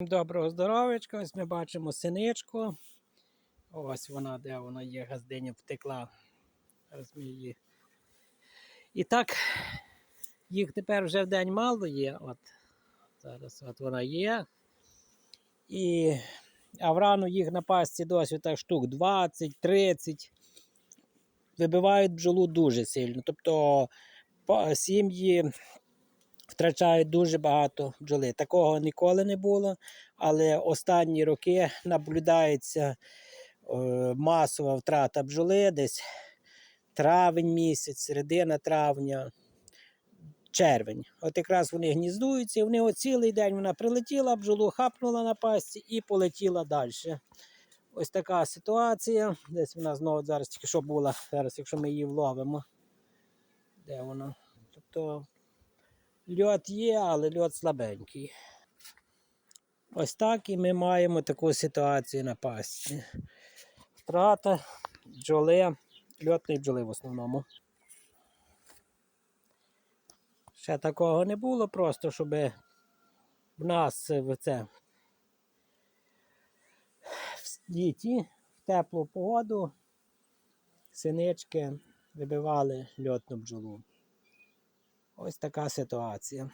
Доброго здоров'ячка, ось ми бачимо синичку. Ось вона, де вона є, газдиня втекла. Зараз. І так, їх тепер вже в день мало є. От, зараз от вона є. І, а врану їх на пасті досі так штук 20-30. Вибивають бджолу дуже сильно. Тобто сім'ї втрачають дуже багато бджоли. Такого ніколи не було, але останні роки наблюдається е, масова втрата бджоли десь травень місяць, середина травня, червень. От якраз вони гніздуються, і вони от цілий день вона прилетіла, бджолу хапнула на пасті і полетіла далі. Ось така ситуація. Десь вона знову зараз тільки що була, зараз, якщо ми її вловимо. Де вона? Тобто Льот є, але льот слабенький. Ось так і ми маємо таку ситуацію на пасті. Втрата бджоли, льотної бджоли в основному. Ще такого не було, просто щоб в нас в це в літі, в теплу погоду синички вибивали льотну бджолу. Ось така ситуація.